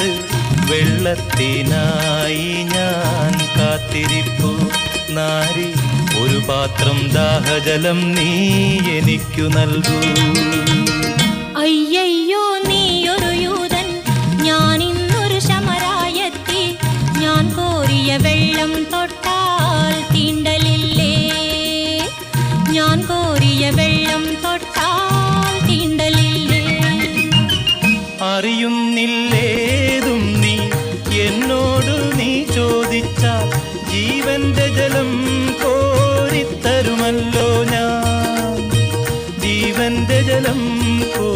കാത്ത് വെള്ളത്തിനായി ഞാൻ കാത്തിരിപ്പു. നാരി ഒരു പാത്രം ദാഹജലം നീ എനിക്കു നൽകൂ. അയ്യയ്യോ നീയൊരു യൂതൻ. ഞാൻ ഇന്നൊരു ശമരായത്തി. ഞാൻ കോരിയ വെള്ളം തൊട്ടാൽ തീണ്ടലില്ലേ? ഞാൻ കോരിയ വെള്ളം തൊട്ടാൽ തീണ്ടലില്ലേ? അറിയുന്നില്ലേ? ചോദിച്ചാൽ ജീവന്റെ ജലം കോരിത്തരുമല്ലോ ഞാൻ. ജീവന്റെ ജലം കോ